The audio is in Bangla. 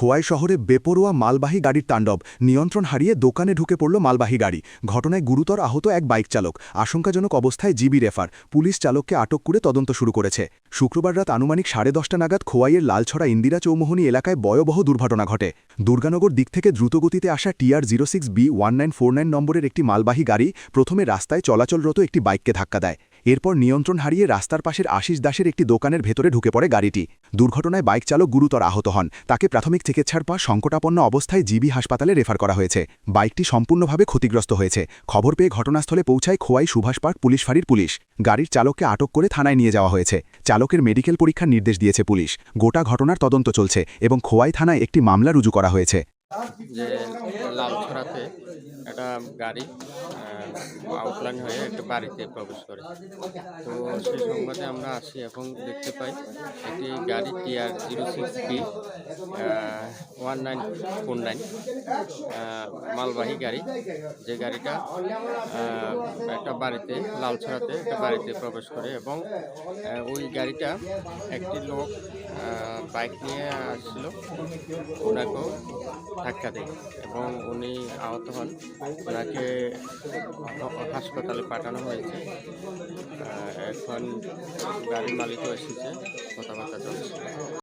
খোয়াই শহরে বেপরোয়া মালবাহী গাড়ির তাণ্ডব। নিয়ন্ত্রণ হারিয়ে দোকানে ঢুকে পড়ল মালবাহী গাড়ি। ঘটনায় গুরুতর আহত এক বাইক চালক। আশঙ্কাজনক অবস্থায় জিবি রেফার। পুলিশ চালককে আটক করে তদন্ত শুরু করেছে। শুক্রবার রাত আনুমানিক সাড়ে দশটা নাগাদ খোয়াইয়ের লালছড়া ইন্দিরা চৌমোহনী এলাকায় বয়বহ দুর্ঘটনা ঘটে। দুর্গানগর দিক থেকে দ্রুতগতিতে আসা TR zero six B one nine four nine নম্বরের একটি মালবাহী গাড়ি প্রথমে রাস্তায় চলাচলরত একটি বাইককে ধাক্কা দেয়। এরপর নিয়ন্ত্রণ হারিয়ে রাস্তার পাশের আশিস দাসের একটি দোকানের ভেতরে ঢুকে পড়ে গাড়িটি। দুর্ঘটনায় বাইক চালক গুরুতর আহত হন। তাকে প্রাথমিক চিকিৎসার পর সংকটাপন্ন অবস্থায় জিবি হাসপাতালে রেফার করা হয়েছে। বাইকটি সম্পূর্ণভাবে ক্ষতিগ্রস্ত হয়েছে। খবর পেয়ে ঘটনাস্থলে পৌঁছায় খোয়াই সুভাষ পার্ক পুলিশ ফাঁড়ির পুলিশ। গাড়ির চালককে আটক করে থানায় নিয়ে যাওয়া হয়েছে। চালকের মেডিকেল পরীক্ষার নির্দেশ দিয়েছে পুলিশ। গোটা ঘটনার তদন্ত চলছে এবং খোয়াই থানায় একটি মামলা রুজু করা হয়েছে। একটা গাড়ি আউটলাইন হয়ে একটা বাড়িতে প্রবেশ করে। তো সেই সংবাদে আমরা আসি এবং দেখতে পাই একটি গাড়ি TR zero six B one nine four nine মালবাহী গাড়ি। যে গাড়িটা একটা বাড়িতে লাল লালছড়াতে একটা বাড়িতে প্রবেশ করে এবং ওই গাড়িটা একটি লোক বাইক নিয়ে আসছিল। ওনাকেও ধাক্কা দেয় এবং উনি আহত হন। ওনাকে হাসপাতালে পাঠানো হয়েছে। এখন গাড়ির মালিকও এসেছে কথাবার্তা চলছে।